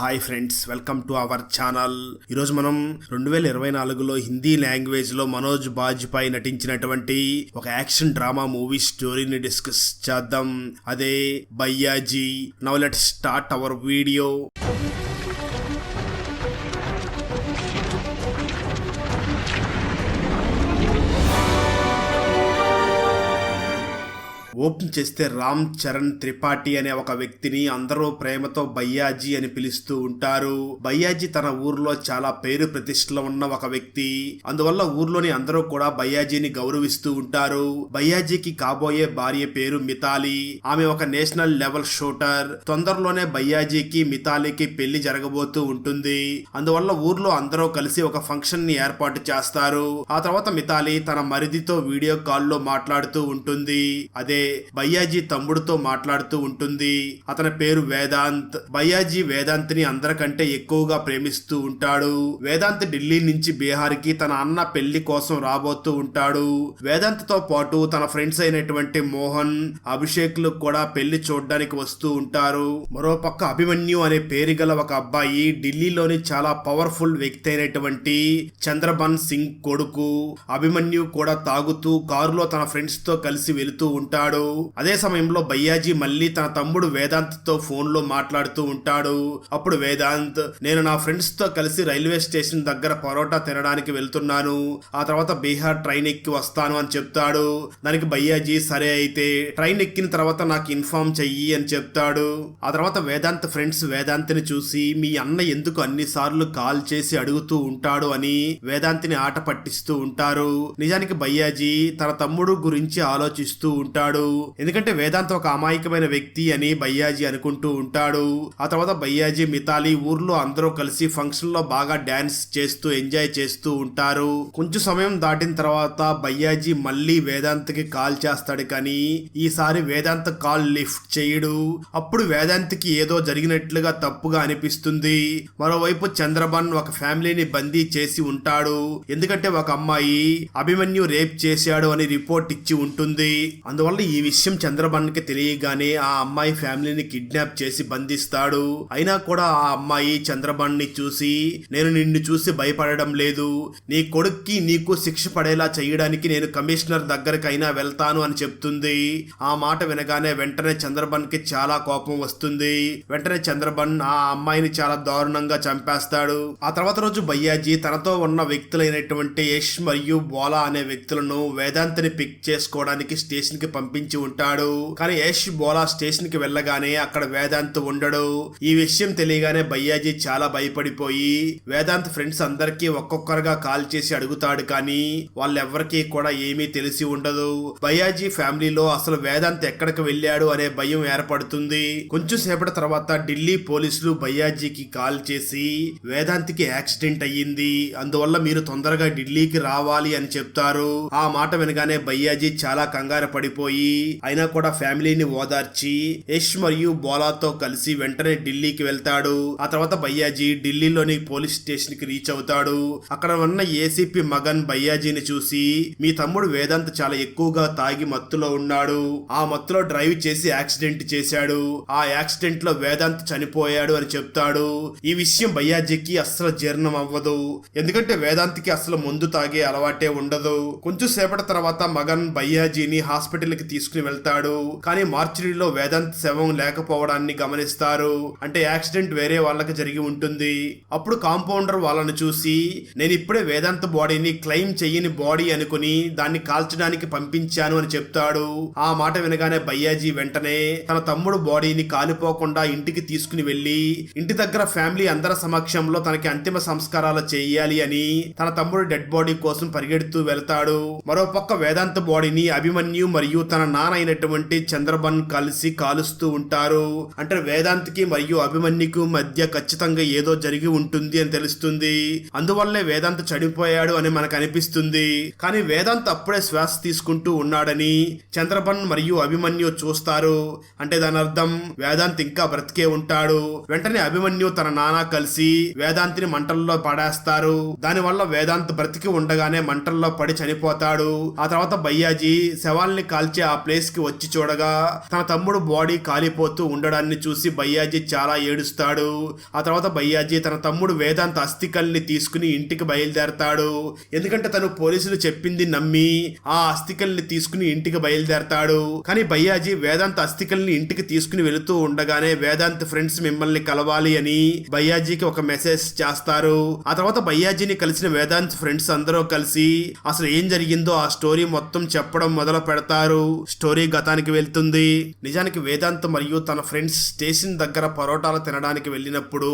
Hi friends welcome to our channel. ఈరోజు మనం రెండు వేల ఇరవై నాలుగులో హిందీ లాంగ్వేజ్లో మనోజ్ బాజ్పాయ్ నటించినటువంటి ఒక యాక్షన్ డ్రామా మూవీ స్టోరీని డిస్కస్ చేద్దాం. అదే Bhaiyaji now let start our video. Open చేస్తే రామ్ చరణ్ త్రిపాఠి అనే ఒక వ్యక్తిని అందరూ ప్రేమతో బయ్యాజీ అని పిలుస్తూ ఉంటారు. బయ్యాజీ తన ఊర్లో చాలా పేరు ప్రతిష్టలో ఉన్న ఒక వ్యక్తి. అందువల్ల ఊర్లోని అందరూ కూడా బయ్యాజీని గౌరవిస్తూ ఉంటారు. బయ్యాజీకి కాబోయే భార్య పేరు మితాలి ఆమె ఒక నేషనల్ లెవెల్ షూటర్. తొందరలోనే బయ్యాజీకి మితాలికి పెళ్ళి జరగబోతూ ఉంటుంది. అందువల్ల ఊర్లో అందరూ కలిసి ఒక ఫంక్షన్ని ఏర్పాటు చేస్తారు. ఆ తర్వాత మితాలి తన మరిదితో వీడియో కాల్లో మాట్లాడుతూ ఉంటుంది. అదే భయ్యాజీ తమ్ముడితో మాట్లాడుతూ ఉంటుంది. అతని పేరు వేదాంత్. భయ్యాజీ వేదాంత్ని అందరికంటే ఎక్కువగా ప్రేమిస్తూ ఉంటాడు. వేదాంత్ ఢిల్లీ నుంచి బీహార్కి తన అన్న పెళ్ళి కోసం రాబోతూ ఉంటాడు. వేదాంత్తో పాటు తన ఫ్రెండ్స్ అయినటువంటి మోహన్ అభిషేక్లు కూడా పెళ్ళి చూడడానికి వస్తూ ఉంటారు. మరోపక్క అభిమన్యు అనే పేరు గల ఒక అబ్బాయి ఢిల్లీలోని చాలా పవర్ఫుల్ వ్యక్తి అయినటువంటి చంద్రబన్ సింగ్ కొడుకు. అభిమన్యు కూడా తాగుతూ కారులో తన ఫ్రెండ్స్తో కలిసి వెళుతూ ఉంటాడు. అదే సమయంలో బయ్యాజీ మళ్ళీ తన తమ్ముడు వేదాంత్తో ఫోన్లో మాట్లాడుతూ ఉంటాడు. అప్పుడు వేదాంత్ నేను నా ఫ్రెండ్స్తో కలిసి రైల్వే స్టేషన్ దగ్గర పరోటా తినడానికి వెళ్తున్నాను. ఆ తర్వాత బీహార్ ట్రైన్ ఎక్కి వస్తాను అని చెప్తాడు. దానికి బయ్యాజీ సరే అయితే ట్రైన్ ఎక్కిన తర్వాత నాకు ఇన్ఫార్మ్ చెయ్యి అని చెప్తాడు. ఆ తర్వాత వేదాంత్ ఫ్రెండ్స్ వేదాంత్ని చూసి మీ అన్న ఎందుకు అన్ని సార్లు కాల్ చేసి అడుగుతూ ఉంటాడు అని వేదాంతిని ఆట పట్టిస్తూ ఉంటారు. నిజానికి బయ్యాజీ తన తమ్ముడు గురించి ఆలోచిస్తూ ఉంటాడు. ఎందుకంటే వేదాంత్ ఒక అమాయకమైన వ్యక్తి అని బయ్యాజీ అనుకుంటూ ఉంటాడు. ఆ తర్వాత బయ్యాజీ మితాలి ఊర్లో అందరూ కలిసి ఫంక్షన్లో బాగా డాన్స్ చేస్తూ ఎంజాయ్ చేస్తూ ఉంటారు. కొంచెం సమయం దాటిన తర్వాత బయ్యాజీ మళ్ళీ వేదాంత్కి కాల్ చేస్తాడు కానీ ఈసారి వేదాంత్ కాల్ లిఫ్ట్ చేయడు. అప్పుడు వేదాంత్కి ఏదో జరిగినట్లుగా తప్పుగా అనిపిస్తుంది. మరోవైపు చంద్రబన్ ఒక ఫ్యామిలీని బందీ చేసి ఉంటాడు. ఎందుకంటే ఒక అమ్మాయి అభిమన్యు రేప్ చేశాడు అని రిపోర్ట్ ఇచ్చి ఉంటుంది. అందువల్ల ఈ విషయం చంద్రబన్కి తెలియగానే ఆ అమ్మాయి ఫ్యామిలీని కిడ్నాప్ చేసి బంధిస్తాడు. అయినా కూడా ఆ అమ్మాయి చంద్రబన్ని చూసి నేను నిన్ను చూసి భయపడడం లేదు. నీ కొడుక్కి నీకు శిక్ష పడేలా చేయడానికి నేను కమిషనర్ దగ్గరకైనా వెళ్తాను అని చెప్తుంది. ఆ మాట వినగానే వెంటనే చంద్రబన్కి చాలా కోపం వస్తుంది. వెంటనే చంద్రబన్ ఆ అమ్మాయిని చాలా దారుణంగా చంపేస్తాడు. ఆ తర్వాత రోజు భయ్యాజీ తనతో ఉన్న వ్యక్తులైనటువంటి యష్ మరియు బోలా అనే వ్యక్తులను వేదాంతిని పిక్ చేసుకోవడానికి స్టేషన్కి పంపించి ఉంటాడు. కానీ యష్ బోలా స్టేషన్కి వెళ్ళగానే అక్కడ వేదాంత్ ఉండడు. ఈ విషయం తెలియగానే భయ్యాజీ చాలా భయపడిపోయి వేదాంత్ ఫ్రెండ్స్ అందరికీ ఒక్కొక్కరుగా కాల్ చేసి అడుగుతాడు కానీ వాళ్ళెవ్వరికీ కూడా ఏమీ తెలిసి ఉండదు. భయ్యాజీ ఫ్యామిలీలో అసలు వేదాంత్ ఎక్కడికి వెళ్ళాడు అనే భయం ఏర్పడుతుంది. కొంచెం సేపటి తర్వాత ఢిల్లీ పోలీసులు భయ్యాజీకి కాల్ చేసి వేదాంత్కి యాక్సిడెంట్ అయ్యింది. అందువల్ల మీరు తొందరగా ఢిల్లీకి రావాలి అని చెప్తారు. ఆ మాట వినగానే భయ్యాజీ చాలా కంగారు పడిపోయి అయినా కూడా ఫ్యామిలీని ఓదార్చి యష్ మరియు బోలాతో కలిసి వెంటనే ఢిల్లీకి వెళ్తాడు. ఆ తర్వాత భయ్యాజీ ఢిల్లీలోని పోలీస్ స్టేషన్కి రీచ్ అవుతాడు. అక్కడ ఉన్న ఏసీపీ మగన్ భయ్యాజీని చూసి మీ తమ్ముడు వేదాంత్ చాలా ఎక్కువగా తాగి మత్తులో ఉన్నాడు. ఆ మత్తులో డ్రైవ్ చేసి యాక్సిడెంట్ చేశాడు. ఆ యాక్సిడెంట్లో వేదాంత్ చనిపోయాడు అని చెప్తాడు. ఈ విషయం భయ్యాజీకి అస్సలు జీర్ణం అవ్వదు. ఎందుకంటే వేదాంత్కి అసలు మందు తాగే అలవాటే ఉండదు. కొంచెం సేపటి తర్వాత మగన్ భయ్యాజీని హాస్పిటల్కి తీసుకుని వెళ్తాడు. కానీ మార్చిరీలో వేదాంత్ శవం లేకపోవడాన్ని గమనిస్తారు. అంటే యాక్సిడెంట్ వేరే వాళ్ళకి జరిగి ఉంటుంది. అప్పుడు కాంపౌండర్ వాళ్ళని చూసి నేను ఇప్పుడే వేదాంత్ బాడీని క్లెయిమ్ చెయ్యని బాడీ అనుకుని దాన్ని కాల్చడానికి పంపించాను అని చెప్తాడు. ఆ మాట వినగానే భయ్యాజీ వెంటనే తన తమ్ముడు బాడీని కాలిపోకుండా ఇంటికి తీసుకుని వెళ్ళి ఇంటి దగ్గర ఫ్యామిలీ అందరి సమక్షంలో తనకి అంతిమ సంస్కారాలు చేయాలి అని తన తమ్ముడు డెడ్ బాడీ కోసం పరిగెడుతూ వెళ్తాడు. మరోపక్క వేదాంత బాడీని అభిమన్యు మరియు తన నాన్న అయినటువంటి చంద్రబన్ కలిసి కాలుస్తూ ఉంటారు. అంటే వేదాంత్కి మరియు అభిమన్యుకు మధ్య ఖచ్చితంగా ఏదో జరిగి ఉంటుంది అని తెలుస్తుంది. అందువల్లే వేదాంత్ చనిపోయాడు అని మనకు అనిపిస్తుంది. కానీ వేదాంత్ అప్పుడే శ్వాస తీసుకుంటూ ఉన్నాడని చంద్రబన్ మరియు అభిమన్యు చూస్తారు. అంటే దాని అర్థం వేదాంత్ ఇంకా బ్రతికే ఉంటాడు. వెంటనే అభిమన్యు తన నాన్న కలిసి వేదాంతిని మంటల్లో పడేస్తారు. దానివల్ల వేదాంత్ బ్రతికి ఉండగానే మంటల్లో పడి చనిపోతాడు. ఆ తర్వాత భయ్యాజీ శవాల్ని కాల్చే ఆ ప్లేస్కి వచ్చి చూడగా తన తమ్ముడు బాడీ కాలిపోతూ ఉండడాన్ని చూసి భయ్యాజీ చాలా ఏడుస్తాడు. ఆ తర్వాత భయ్యాజీ తన తమ్ముడు వేదాంత అస్థికల్ని తీసుకుని ఇంటికి బయలుదేరతాడు. ఎందుకంటే తను పోలీసులు చెప్పింది నమ్మి ఆ అస్థికల్ని తీసుకుని ఇంటికి బయలుదేరతాడు. కానీ భయ్యాజీ వేదాంత అస్థికల్ని ఇంటికి తీసుకుని వెళుతూ ఉండగానే వేదాంత్ ఫ్రెండ్స్ మిమ్మల్ని కలవాలి అని బయ్యాజీకి ఒక మెసేజ్ చేస్తారు. ఆ తర్వాత భయ్యాజీని కలిసిన వేదాంత్ ఫ్రెండ్స్ అందరూ కలిసి అసలు ఏం జరిగిందో ఆ స్టోరీ మొత్తం చెప్పడం మొదలు పెడతారు. స్టోరీ గతానికి వెళ్తుంది. నిజానికి వేదాంత్ మరియు తన ఫ్రెండ్స్ స్టేషన్ దగ్గర పరోటాలు తినడానికి వెళ్ళినప్పుడు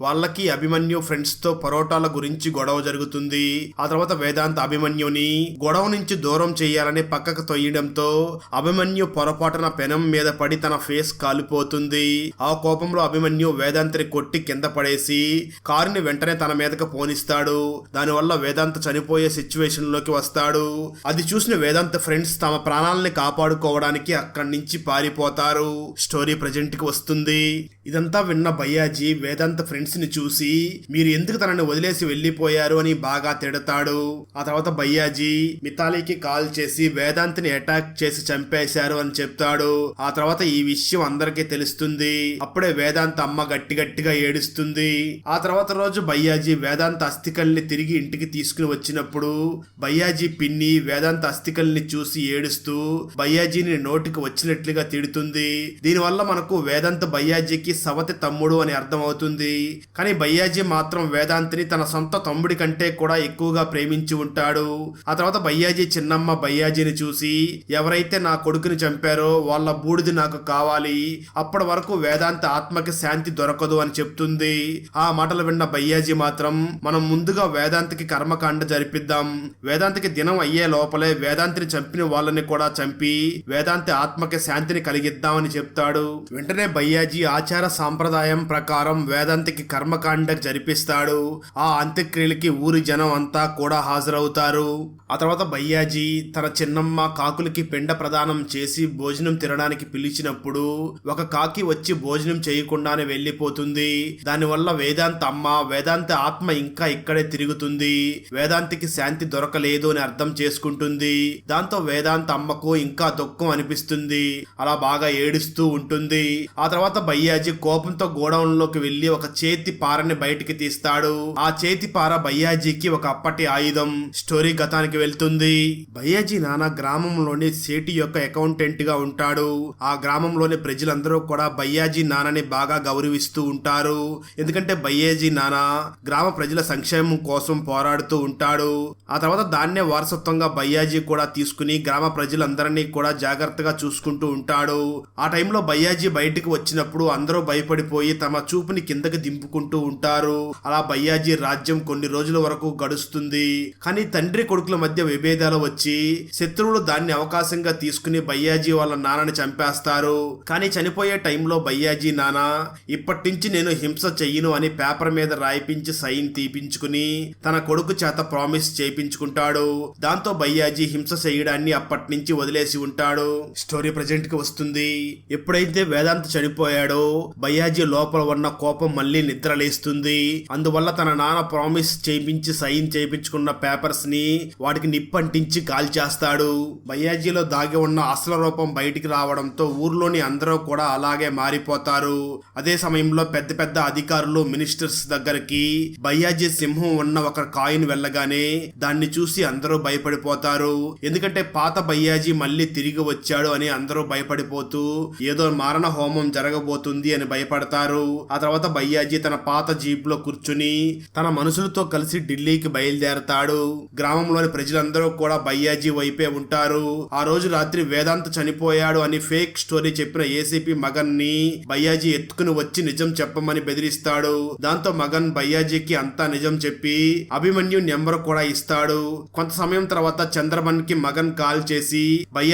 వాళ్ళకి అభిమన్యు ఫ్రెండ్స్తో పరోటాల గురించి గొడవ జరుగుతుంది. ఆ తర్వాత వేదాంత్ అభిమన్యుని గొడవ నుంచి దూరం చేయాలని పక్కకు తొయ్యడంతో అభిమన్యు పొరపాటున పెనం మీద పడి తన ఫేస్ కాలిపోతుంది. ఆ కోపంలో అభిమన్యు వేదాంత్ని కొట్టి కింద పడేసి కారుని వెంటనే తన మీదకు పోనిస్తాడు. దానివల్ల వేదాంత్ చనిపోయే సిచ్యువేషన్లోకి వస్తాడు. అది చూసిన వేదాంత్ ఫ్రెండ్స్ తమ ప్రాణాలని కాపాడుకోవడానికి అక్కడి నుంచి పారిపోతారు. స్టోరీ ప్రజెంట్కి వస్తుంది. ఇదంతా విన్న భయ్యాజీ వేదాంత ఫ్రెండ్స్ని చూసి మీరు ఎందుకు తనని వదిలేసి వెళ్ళిపోయారు అని బాగా తిడతాడు. ఆ తర్వాత భయ్యాజీ మితాలీకి కాల్ చేసి వేదాంత్ని అటాక్ చేసి చంపేశారు అని చెప్తాడు. ఆ తర్వాత ఈ విషయం అందరికీ తెలుస్తుంది. అప్పుడే వేదాంత అమ్మ గట్టి గట్టిగా ఏడుస్తుంది. ఆ తర్వాత రోజు భయ్యాజీ వేదాంత అస్థికల్ని తిరిగి ఇంటికి తీసుకుని వచ్చినప్పుడు భయ్యాజీ పిన్ని వేదాంత అస్థికల్ని చూసి ఏడుస్తూ భయ్యాజీని నోటికి వచ్చినట్లుగా తిడుతుంది. దీనివల్ల మనకు వేదాంత భయ్యాజీకి సవతి తమ్ముడు అని అర్థం అవుతుంది కానీ భయ్యాజీ మాత్రం వేదాంతిని తన సొంత తమ్ముడి కంటే కూడా ఎక్కువగా ప్రేమించి ఉంటాడు. ఆ తర్వాత భయ్యాజీ చిన్నమ్మ భయ్యాజీని చూసి ఎవరైతే నా కొడుకుని చంపారో వాళ్ళ బూడిది నాకు కావాలి. అప్పటి వరకు వేదాంత ఆత్మకి శాంతి దొరకదు అని చెప్తుంది. ఆ మాటలు విన్న భయ్యాజీ మాత్రం మనం ముందుగా వేదాంతికి కర్మకాండ జరిపిద్దాం. వేదాంతికి దినం అయ్యే లోపలే వేదాంతిని చంపిన వాళ్ళని కూడా చంపి వేదాంతి ఆత్మకి శాంతిని కలిగిద్దామని చెప్తాడు. వెంటనే భయ్యాజీ ఆచార సాంప్రదాయం ప్రకారం వేదాంతికి కర్మకాండ జరిపిస్తాడు. ఆ అంత్యక్రియలకి ఊరి జనం అంతా కూడా హాజరవుతారు. ఆ తర్వాత భయ్యాజీ తన చిన్నమ్మ కాకులకి పిండ ప్రదానం చేసి భోజనం తినడానికి పిలిచినప్పుడు ఒక కాకి వచ్చి భోజనం చేయకుండానే వెళ్ళిపోతుంది. దానివల్ల వేదాంత అమ్మ వేదాంత ఆత్మ ఇంకా ఇక్కడే తిరుగుతుంది. వేదాంతికి శాంతి దొరకలేదు అని అర్థం చేసుకుంటుంది. దాంతో వేదాంత అమ్మకు ఇంకా ఇంకా దుఃఖం అనిపిస్తుంది. అలా బాగా ఏడుస్తూ ఉంటుంది. ఆ తర్వాత భయ్యాజీ కోపంతో గోడౌన్లోకి వెళ్ళి ఒక చేతి పారని బయటికి తీస్తాడు. ఆ చేతి పార భయ్యాజీకి ఒక అప్పటి ఆయుధం. స్టోరీ గతానికి వెళ్తుంది. భయ్యాజీ నాన్న గ్రామంలోని సేటి యొక్క అకౌంటెంట్గా ఉంటాడు. ఆ గ్రామంలోని ప్రజలందరూ కూడా భయ్యాజీ నాన్నని బాగా గౌరవిస్తూ ఉంటారు. ఎందుకంటే భయ్యాజీ నాన్న గ్రామ ప్రజల సంక్షేమం కోసం పోరాడుతూ ఉంటాడు. ఆ తర్వాత దాన్నే వారసత్వంగా భయ్యాజీ కూడా తీసుకుని గ్రామ ప్రజలందరినీ కూడా జాగ్రత్తగా చూసుకుంటూ ఉంటాడు. ఆ టైంలో భయ్యాజీ బయటికి వచ్చినప్పుడు అందరూ భయపడిపోయి తమ చూపుని కిందకి దింపుకుంటూ ఉంటారు. అలా భయ్యాజీ రాజ్యం కొన్ని రోజుల వరకు గడుస్తుంది. కానీ తండ్రి కొడుకుల మధ్య విభేదాలు వచ్చి శత్రువులు దాన్ని అవకాశంగా తీసుకుని భయ్యాజీ వాళ్ళ నాన్నని చంపేస్తారు. కానీ చనిపోయే టైంలో భయ్యాజీ నాన్న ఇప్పటి నుంచి నేను హింస చెయ్యను అని పేపర్ మీద రాయిపించి సైన్ తీపించుకుని తన కొడుకు చేత ప్రామిస్ చేయించుకుంటాడు. దాంతో భయ్యాజీ హింస చేయడాన్ని అప్పటి నుంచి వదిలేసి ఉంటాడు? స్టోరీ ప్రజెంట్కి వస్తుంది. ఎప్పుడైతే వేదాంత్ చనిపోయాడో బయ్యాజీ లోపల ఉన్న కోపం మళ్ళీ నిద్రలేస్తుంది. అందువల్ల తన నాన్న ప్రామిస్ చేయించి సైన్ చేయించుకున్న పేపర్స్ని వాటికి నిప్పంటించి కాల్చేస్తాడు. బయ్యాజీలో దాగి ఉన్న అసలు రూపం బయటికి రావడంతో ఊర్లోని అందరూ కూడా అలాగే మారిపోతారు. అదే సమయంలో పెద్ద పెద్ద అధికారులు మినిస్టర్స్ దగ్గరికి బయ్యాజీ సింహం ఉన్న ఒక కాయిన్ వెళ్ళగానే దాన్ని చూసి అందరూ భయపడిపోతారు. ఎందుకంటే పాత బయ్యాజీ మళ్ళీ తిరిగి వచ్చాడు అని అందరూ భయపడిపోతూ ఏదో మారణ హోమం జరగబోతుంది అని భయపడతారు. ఆ తర్వాత భయ్యాజీ తన పాత జీప్లో కూర్చుని తన మనుషులతో కలిసి ఢిల్లీకి బయలుదేరతాడు. గ్రామంలోని ప్రజలందరూ కూడా భయ్యాజీ వైపే ఉంటారు. ఆ రోజు రాత్రి వేదాంత్ చనిపోయాడు అని ఫేక్ స్టోరీ చెప్పిన ఏసీపీ మగన్ని భయ్యాజీ ఎత్తుకుని వచ్చి నిజం చెప్పమని బెదిరిస్తాడు. దాంతో మగన్ భయ్యాజీకి అంతా నిజం చెప్పి అభిమన్యు నెంబర్ కూడా ఇస్తాడు. కొంత సమయం తర్వాత చంద్రమన్కి మగన్ కాల్ చేసి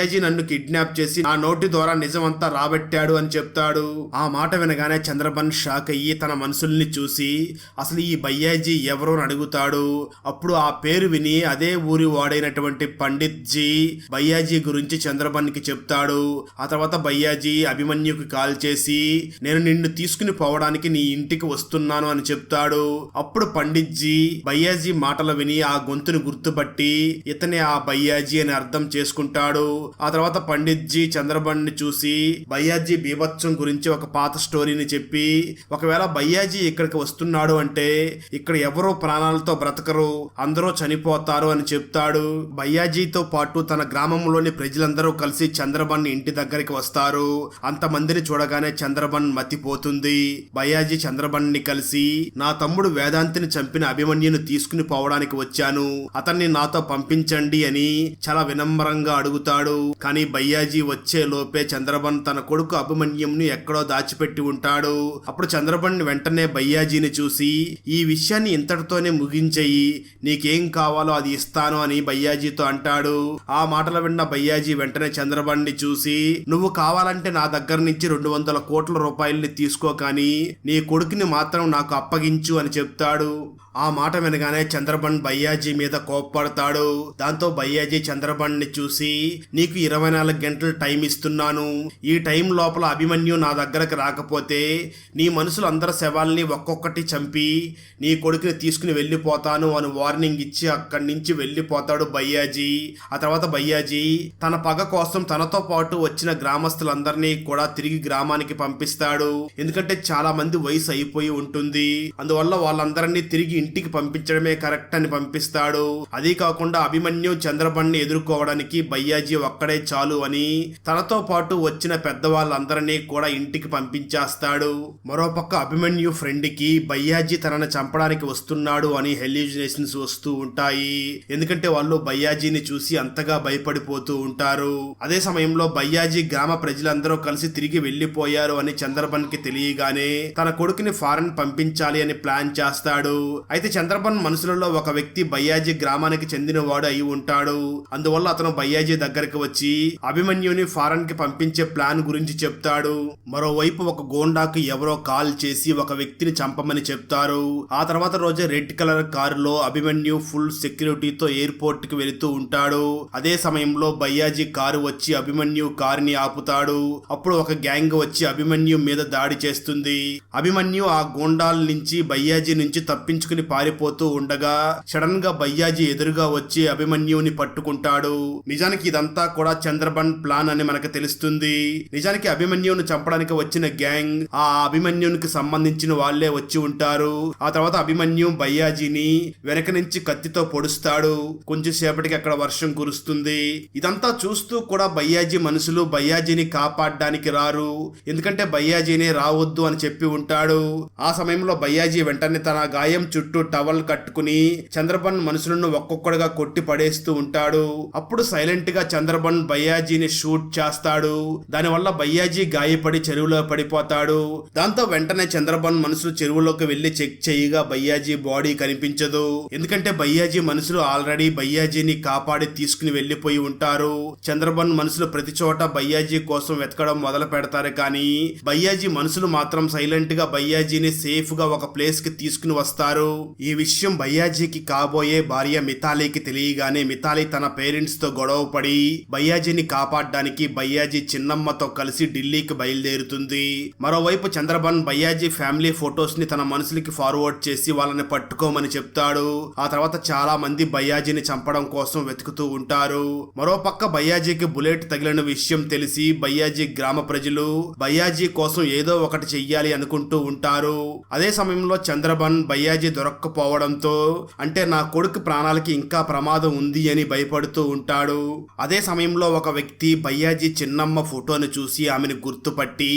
బయ్యాజీ నన్ను కిడ్నాప్ చేసి నా నోటి ద్వారా నిజమంతా రాబట్టాడు అని చెప్తాడు. ఆ మాట వినగానే చంద్రబన్ షాక్ అయ్యి తన మనుషుల్ని చూసి అసలు ఈ బయ్యాజీ ఎవరో? అని అడుగుతాడు. అప్పుడు ఆ పేరు విని అదే ఊరి వాడైనటువంటి పండిత్ జీ బయ్యాజీ గురించి చంద్రబన్కి చెప్తాడు. ఆ తర్వాత బయ్యాజీ అభిమన్యుకి కాల్ చేసి నేను నిన్ను తీసుకుని పోవడానికి నీ ఇంటికి వస్తున్నాను అని చెప్తాడు. అప్పుడు పండిత్ జీ బయ్యాజీ మాటలు విని ఆ గొంతుని గుర్తుపట్టి ఇతనే ఆ బయ్యాజీ అని అర్థం చేసుకుంటాడు. ఆ తర్వాత పండిత్జీ చంద్రబండిని చూసి భయ్యాజీ బీభత్సం గురించి ఒక పాత స్టోరీని చెప్పి ఒకవేళ భయ్యాజీ ఇక్కడికి వస్తున్నాడు అంటే ఇక్కడ ఎవరో ప్రాణాలతో బ్రతకరు అందరూ చనిపోతారు అని చెప్తాడు. భయ్యాజీతో పాటు తన గ్రామంలోని ప్రజలందరూ కలిసి చంద్రబన్ ఇంటి దగ్గరికి వస్తారు. అంతమందిని చూడగానే చంద్రబన్ మతిపోతుంది. భయ్యాజీ చంద్రబన్ని కలిసి నా తమ్ముడు వేదాంతిని చంపిన అభిమన్యుని తీసుకుని పోవడానికి వచ్చాను. అతన్ని నాతో పంపించండి అని చాలా వినమ్రంగా అడుగుతాడు. కానీ భయ్యాజీ వచ్చే లోపే చంద్రబన్ తన కొడుకు అభిమన్యుని ఎక్కడో దాచిపెట్టి ఉంటాడు. అప్పుడు చంద్రబన్ వెంటనే భయ్యాజీని చూసి ఈ విషయాన్ని ఇంతటితోనే ముగించేయి. నీకేం కావాలో అది ఇస్తాను అని భయ్యాజీతో అంటాడు. ఆ మాటలు విన్న భయ్యాజీ వెంటనే చంద్రబండి చూసి నువ్వు కావాలంటే నా దగ్గర నుంచి రెండు వందల కోట్ల రూపాయల్ని తీసుకో కానీ నీ కొడుకుని మాత్రం నాకు అప్పగించు అని చెప్తాడు. ఆ మాట వినగానే చంద్రబండ్ భయ్యాజీ మీద కోప్పడతాడు. దాంతో భయ్యాజీ చంద్రబన్ని చూసి నీకు ఇరవై నాలుగు గంటలు టైం ఇస్తున్నాను. ఈ టైం లోపల అభిమన్యు నా దగ్గరకు రాకపోతే నీ మనుషులు అందరి శవాల్ని ఒక్కొక్కటి చంపి నీ కొడుకుని తీసుకుని వెళ్ళిపోతాను అని వార్నింగ్ ఇచ్చి అక్కడి నుంచి వెళ్ళిపోతాడు భయ్యాజీ. ఆ తర్వాత భయ్యాజీ తన పగ కోసం తనతో పాటు వచ్చిన గ్రామస్తులందరినీ కూడా తిరిగి గ్రామానికి పంపిస్తాడు. ఎందుకంటే చాలా మంది వయసు అయిపోయి ఉంటుంది. అందువల్ల వాళ్ళందరినీ తిరిగి ఇంటికి పంపించడమే కరెక్ట్ అని పంపిస్తాడు. అది కాకుండా అభిమన్యు చంద్రబన్ని ఎదుర్కోవడానికి బయ్యాజీ ఒక్కడే చాలు అని తనతో పాటు వచ్చిన పెద్దవాళ్ళందరినీ కూడా ఇంటికి పంపించేస్తాడు. మరోపక్క అభిమన్యు ఫ్రెండ్కి బయ్యాజీ తనను చంపడానికి వస్తున్నాడు అని హెల్యూజినేషన్స్ వస్తూ ఉంటాయి. ఎందుకంటే వాళ్ళు బయ్యాజీని చూసి అంతగా భయపడిపోతూ ఉంటారు. అదే సమయంలో బయ్యాజీ గ్రామ ప్రజలందరూ కలిసి తిరిగి వెళ్ళిపోయారు అని చంద్రబన్కి తెలియగానే తన కొడుకుని ఫారెన్ పంపించాలి అని ప్లాన్ చేస్తాడు. అయితే చంద్రబన్ మనసులలో ఒక వ్యక్తి బయ్యాజీ గ్రామానికి చెందినవాడు అయి ఉంటాడు. అందువల్ల అతను బయ్యాజీ దగ్గరికి వచ్చి అభిమన్యుని ఫారెన్కి పంపించే ప్లాన్ గురించి చెప్తాడు. మరోవైపు ఒక గోండాకు ఎవరో కాల్ చేసి ఒక వ్యక్తిని చంపమని చెప్తారు. ఆ తర్వాత రోజే రెడ్ కలర్ కారులో అభిమన్యు ఫుల్ సెక్యూరిటీతో ఎయిర్పోర్ట్కి వెళుతూ ఉంటాడు. అదే సమయంలో బయ్యాజీ కారు వచ్చి అభిమన్యు కారుని ఆపుతాడు. అప్పుడు ఒక గ్యాంగ్ వచ్చి అభిమన్యు మీద దాడి చేస్తుంది. అభిమన్యు ఆ గోండాల నుంచి బయ్యాజీ నుంచి తప్పించుకుని పారిపోతూ ఉండగా సడన్గా బయ్యాజీ ఎదురుగా వచ్చి అభిమన్యుని పట్టుకుంటాడు. నిజానికి ఇదంతా కూడా చంద్రబన్ ప్లాన్ అని మనకు తెలుస్తుంది. నిజానికి అభిమన్యుని చంపడానికి వచ్చిన గ్యాంగ్ ఆ అభిమన్యునికి సంబంధించిన వాళ్ళే వచ్చి ఉంటారు. ఆ తర్వాత అభిమన్యు బయ్యాజీని వెనక నుంచి కత్తితో పొడుస్తాడు. కొంచెం సేపటికి అక్కడ వర్షం కురుస్తుంది. ఇదంతా చూస్తూ కూడా బయ్యాజీ మనుషులు బయ్యాజీని కాపాడడానికి రారు. ఎందుకంటే బయ్యాజీనే రావద్దు అని చెప్పి ఉంటాడు. ఆ సమయంలో బయ్యాజీ వెంటనే తన గాయం చుట్టూ టవల్ కట్టుకుని చంద్రబన్ మనుషులను ఒక్కొక్కడుగా కొట్టి పడేస్తూ ఉంటాడు. అప్పుడు సైలెంట్గా చంద్రబన్ బయ్యాజీని షూట్ చేస్తాడు. దానివల్ల బయ్యాజీ గాయపడి చెరువులో పడిపోతాడు. దాంతో వెంటనే చంద్రబన్ మనుషులు చెరువులోకి వెళ్ళి చెక్ చేయగా బయ్యాజీ బాడీ కనిపించదు. ఎందుకంటే బయ్యాజీ మనుషులు ఆల్రెడీ బయ్యాజీని కాపాడి తీసుకుని వెళ్ళిపోయి ఉంటారు. చంద్రబన్ మనుషులు ప్రతి చోట బయ్యాజీ కోసం వెతకడం మొదలు పెడతారు కానీ బయ్యాజీ మనుషులు మాత్రం సైలెంట్గా బయ్యాజీని సేఫ్గా ఒక ప్లేస్కి తీసుకుని వస్తారు. ఈ విషయం భయ్యాజీకి కాబోయే భార్య మితాలీకి తెలియగానే మితాలి తన పేరెంట్స్తో గొడవ పడి కాపాడడానికి భయ్యాజీ చిన్నమ్మతో కలిసి ఢిల్లీకి బయలుదేరుతుంది. మరోవైపు చంద్రబన్ భయ్యాజీ ఫ్యామిలీ ఫొటోస్ని తన మనుషులకి ఫార్వర్డ్ చేసి వాళ్ళని పట్టుకోమని చెప్తాడు. ఆ తర్వాత చాలా మంది భయ్యాజీని చంపడం కోసం వెతుకుతూ ఉంటారు. మరోపక్క భయ్యాజీకి బుల్లెట్ తగిలిన విషయం తెలిసి భయ్యాజీ గ్రామ ప్రజలు భయ్యాజీ కోసం ఏదో ఒకటి చెయ్యాలి అనుకుంటూ ఉంటారు. అదే సమయంలో చంద్రబన్ భయ్యాజీ దొరక్కపోవడంతో అంటే నా కొడుకు ప్రాణాలకి ఇంకా ప్రమాదం ఉంది అని భయపడుతూ ఉంటాడు. అదే సమయంలో ఒక వ్యక్తి భయ్యాజీ చిన్నమ్మ ఫోటోను చూసి ఆమెను గుర్తుపట్టి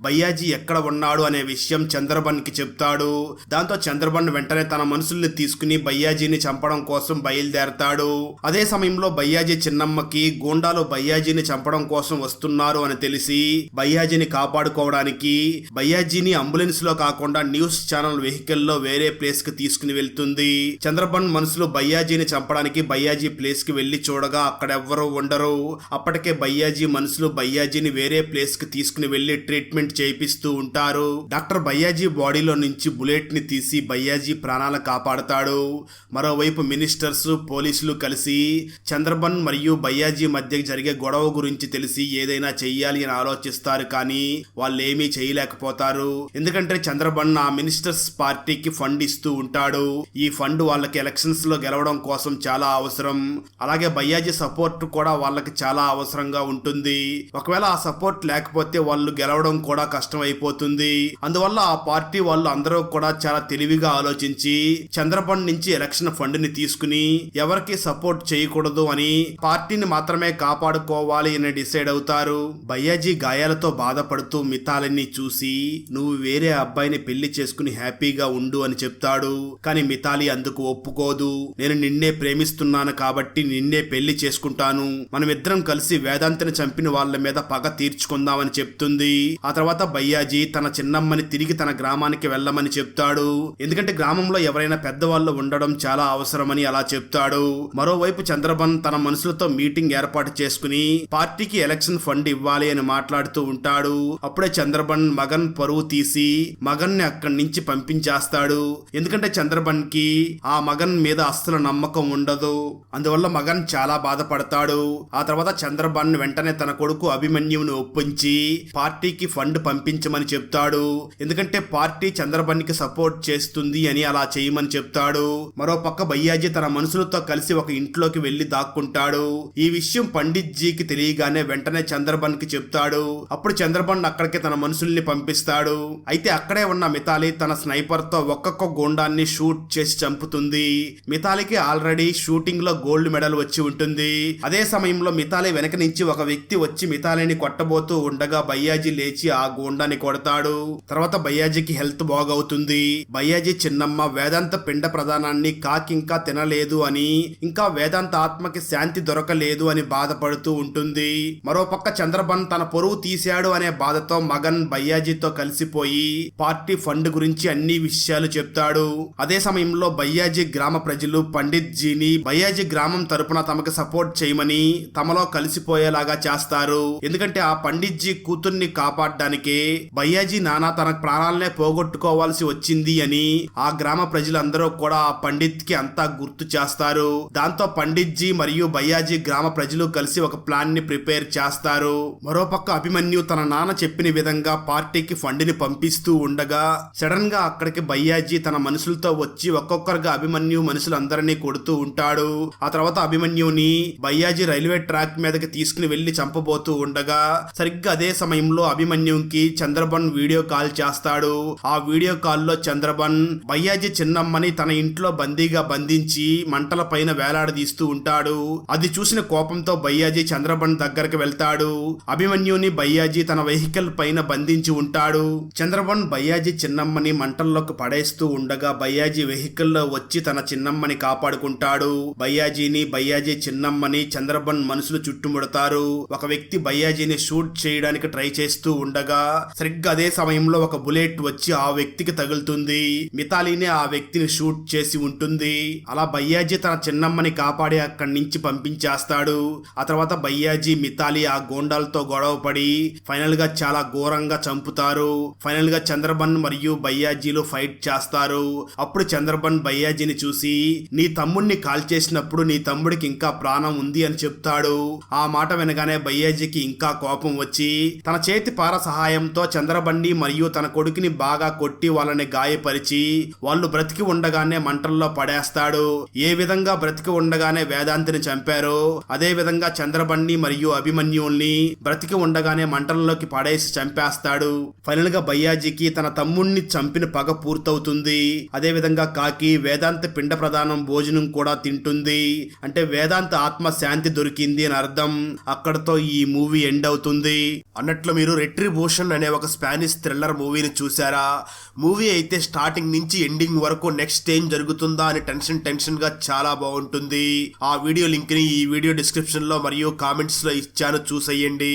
భయ్యాజీ ఎక్కడ ఉన్నాడు? అనే విషయం చంద్రబన్కి చెప్తాడు. దాంతో చంద్రబన్ వెంటనే తన మనుషుల్ని తీసుకుని భయ్యాజీని చంపడం కోసం బయలుదేరతాడు. అదే సమయంలో భయ్యాజీ చిన్నమ్మకి గూండాలు భయ్యాజీని చంపడం కోసం వస్తున్నారు అని తెలిసి భయ్యాజీని కాపాడుకోవడానికి భయ్యాజీని అంబులెన్స్లో కాకుండా న్యూస్ ఛానల్ వెహికల్లో వేరే ప్లేస్ కి తీసుకుని వెళ్తుంది. చంద్రబన్ మనసులో బయ్యాజీని చంపడానికి బయ్యాజీ ప్లేస్కి వెళ్ళి చూడగా అక్కడ ఎవ్వరూ ఉండరు. అప్పటికే బయ్యాజీ మనసులో బయ్యాజీని వేరే ప్లేస్కి తీసుకుని వెళ్ళి ట్రీట్మెంట్ చేయిస్తూ ఉంటారు. డాక్టర్ బయ్యాజీ బాడీలో నుంచి బుల్లెట్ని తీసి బయ్యాజీ ప్రాణాలు కాపాడుతాడు. మరోవైపు మినిస్టర్స్ పోలీసులు కలిసి చంద్రబన్ మరియు బయ్యాజీ మధ్య జరిగే గొడవ గురించి తెలిసి ఏదైనా చెయ్యాలి అని ఆలోచిస్తారు కానీ వాళ్ళు ఏమీ చేయలేకపోతారు. ఎందుకంటే చంద్రబన్ ఆ మినిస్టర్స్ పార్టీకి ఫండ్ ఇస్తూ ఉంటాడు. ఈ ఫండ్ వాళ్ళకి ఎలక్షన్స్లో గెలవడం కోసం చాలా అవసరం. అలాగే భయ్యాజీ సపోర్ట్ కూడా వాళ్ళకి చాలా అవసరంగా ఉంటుంది. ఒకవేళ ఆ సపోర్ట్ లేకపోతే వాళ్ళు గెలవడం కూడా కష్టం అయిపోతుంది అందువల్ల ఆ పార్టీ వాళ్ళు అందరూ కూడా చాలా తెలివిగా ఆలోచించి చంద్రబండ్ నుంచి ఎలక్షన్ ఫండ్ని తీసుకుని ఎవరికి సపోర్ట్ చేయకూడదు అని పార్టీని మాత్రమే కాపాడుకోవాలి అని డిసైడ్ అవుతారు. భయ్యాజీ గాయాలతో బాధపడుతూ మితాలని చూసి నువ్వు వేరే అబ్బాయిని పెళ్ళి చేసుకుని హ్యాపీగా ఉండు అని చెప్తాడు. కానీ మితాలి అందుకు ఒప్పుకోదు. నేను నిన్నే ప్రేమిస్తున్నాను కాబట్టి నిన్నే పెళ్ళి చేసుకుంటాను. మనమిద్దరం కలిసి వేదాంతిని చంపిన వాళ్ళ మీద పగ తీర్చుకుందామని చెప్తుంది. ఆ తర్వాత బయ్యాజీ తన చిన్నమ్మని తిరిగి తన గ్రామానికి వెళ్ళమని చెప్తాడు. ఎందుకంటే గ్రామంలో ఎవరైనా పెద్దవాళ్ళు ఉండడం చాలా అవసరమని అలా చెప్తాడు. మరోవైపు చంద్రబన్ తన మనుషులతో మీటింగ్ ఏర్పాటు చేసుకుని పార్టీకి ఎలక్షన్ ఫండ్ ఇవ్వాలి అని మాట్లాడుతూ ఉంటాడు. అప్పుడే చంద్రబన్ మగన్ పరువు తీసి మగన్ని అక్కడి నుంచి పంపించేస్తాడు. ఎందుకంటే చంద్రబన్కి ఆ మగన్ మీద అస్సలు నమ్మకం ఉండదు. అందువల్ల మగన్ చాలా బాధపడతాడు. ఆ తర్వాత చంద్రబన్ వెంటనే తన కొడుకు అభిమన్యుని ఒప్పించి పార్టీకి ఫండ్ పంపించమని చెప్తాడు. ఎందుకంటే పార్టీ చంద్రబన్కి సపోర్ట్ చేస్తుంది అని అలా చేయమని చెప్తాడు. మరో పక్క భయ్యాజీ తన మనుషులతో కలిసి ఒక ఇంట్లోకి వెళ్ళి దాక్కుంటాడు. ఈ విషయం పండిత్ జీకి తెలియగానే వెంటనే చంద్రబన్కి చెప్తాడు. అప్పుడు చంద్రబన్ అక్కడికి తన మనుషుల్ని పంపిస్తాడు. అయితే అక్కడే ఉన్న మితాలి తన స్నైపర్తో ఒక్కొక్క గోండాన్ని షూట్ చేసి చంపుతుంది. మితాలికి ఆల్రెడీ షూటింగ్లో గోల్డ్ మెడల్ వచ్చి ఉంటుంది. అదే సమయంలో మితాలి వెనక నుంచి ఒక వ్యక్తి వచ్చి మితాలిని కొట్టబోతూ ఉండగా బయ్యాజీ లేచి ఆ గోండాని కొడతాడు. తర్వాత బయ్యాజీకి హెల్త్ బాగవుతుంది. బయ్యాజీ చిన్నమ్మ వేదాంత పిండ ప్రధానాన్ని కాకింకా తినలేదు అని ఇంకా వేదాంత ఆత్మకి శాంతి దొరకలేదు అని బాధపడుతూ ఉంటుంది. మరోపక్క చంద్రబన్ తన పొరువు తీశాడు అనే బాధతో మగన్ బయ్యాజీతో కలిసిపోయి పార్టీ ఫండ్ గురించి అన్ని విషయాలు చెప్తాడు. అదే సమయంలో బయ్యాజీ గ్రామ ప్రజలు పండిత్ జీని బయ్యాజీ గ్రామం తరపున తమకు సపోర్ట్ చేయమని తమలో కలిసిపోయేలాగా చేస్తారు. ఎందుకంటే ఆ పండిత్ జీ కూతుర్ని కాపాడడానికే బయ్యాజీ నానా తన ప్రాణాలనే పోగొట్టుకోవాల్సి వచ్చింది అని ఆ గ్రామ ప్రజలందరూ కూడా ఆ పండిత్కి అంతా గుర్తు చేస్తారు. దాంతో పండిత్ జీ మరియు బయ్యాజీ గ్రామ ప్రజలు కలిసి ఒక ప్లాన్ని ప్రిపేర్ చేస్తారు. మరోపక్క అభిమన్యు తన నాన్న చెప్పిన విధంగా పార్టీకి ఫండ్ని పంపిస్తూ ఉండగా సడన్గా అక్కడికి బయ్యాజీ తన మనుషులతో వచ్చి ఒక్కొక్కరుగా అభిమన్యు మనుషులందరినీ కొడుతూ ఉంటాడు. ఆ తర్వాత అభిమన్యుని బయ్యాజీ రైల్వే ట్రాక్ మీదకి తీసుకుని వెళ్ళి చంపబోతూ ఉండగా సరిగ్గా అదే సమయంలో అభిమన్యుకి చంద్రబన్ వీడియో కాల్ చేస్తాడు. ఆ వీడియో కాల్లో చంద్రబన్ బయ్యాజీ చిన్నమ్మని తన ఇంట్లో బందీగా బంధించి మంటల పైన వేలాడదీస్తూ ఉంటాడు. అది చూసిన కోపంతో బయ్యాజీ చంద్రబన్ దగ్గరకు వెళ్తాడు. అభిమన్యుని బయ్యాజీ తన వెహికల్ పైన బంధించి ఉంటాడు. చంద్రబన్ బయ్యాజీ చిన్నమ్మని మంటల్లోకి పడేస్తూ ఉండగా బయ్యాజీ వెహికల్లో వచ్చి తన చిన్నమ్మని కాపాడుకుంటాడు. బయ్యాజీని బయ్యాజీ చిన్నమ్మని చంద్రబన్ మనుషులు చుట్టుముడతారు. ఒక వ్యక్తి బయ్యాజీని షూట్ చేయడానికి ట్రై చేస్తూ ఉండగా సరిగ్గా అదే సమయంలో ఒక బుల్లెట్ వచ్చి ఆ వ్యక్తికి తగులుతుంది. మితాలీనే ఆ వ్యక్తిని షూట్ చేసి ఉంటుంది. అలా బయ్యాజీ తన చిన్నమ్మని కాపాడి అక్కడి నుంచి పంపించేస్తాడు. ఆ తర్వాత బయ్యాజీ మితాలి ఆ గోండాలతో గొడవ పడి ఫైనల్గా చాలా ఘోరంగా చంపుతారు. ఫైనల్గా చంద్రబన్ మరియు బయ్యాజీలు ఫైట్ చేస్తారు. అప్పుడు చంద్రబన్ భయ్యాజీని చూసి నీ తమ్ముడిని కాల్ చేసినప్పుడు నీ తమ్ముడికి ఇంకా ప్రాణం ఉంది అని చెప్తాడు. ఆ మాట వినగానే భయ్యాజీకి ఇంకా కోపం వచ్చి తన చేతి పార సహాయంతో చంద్రబండి మరియు తన కొడుకుని బాగా కొట్టి వాళ్ళని గాయపరిచి వాళ్ళు బ్రతికి ఉండగానే మంటల్లో పడేస్తాడు. ఏ విధంగా బ్రతికి ఉండగానే వేదాంతిని చంపారో అదే విధంగా చంద్రబండి మరియు అభిమన్యుల్ని బ్రతికి ఉండగానే మంటల్లోకి పడేసి చంపేస్తాడు. ఫైనల్గా భయ్యాజీకి తన తమ్ముణ్ణి చంపిన పగ పూర్తవుతుంది. అదేవిధంగా కాకి వేదాంత పిండ ప్రధానం భోజనం కూడా తింటుంది. అంటే వేదాంత ఆత్మ శాంతి దొరికింది అని అర్థం. అక్కడతో ఈ మూవీ ఎండ్ అవుతుంది. అన్నట్లు మీరు రెట్రిబ్యూషన్ అనే ఒక స్పానిష్ థ్రిల్లర్ మూవీని చూసారా మూవీ అయితే స్టార్టింగ్ నుంచి ఎండింగ్ వరకు నెక్స్ట్ ఏం జరుగుతుందా అని టెన్షన్ టెన్షన్గా చాలా బాగుంటుంది. ఆ వీడియో లింక్ని ఈ వీడియో డిస్క్రిప్షన్లో మరియు కామెంట్స్లో ఇచ్చాను చూసేయండి.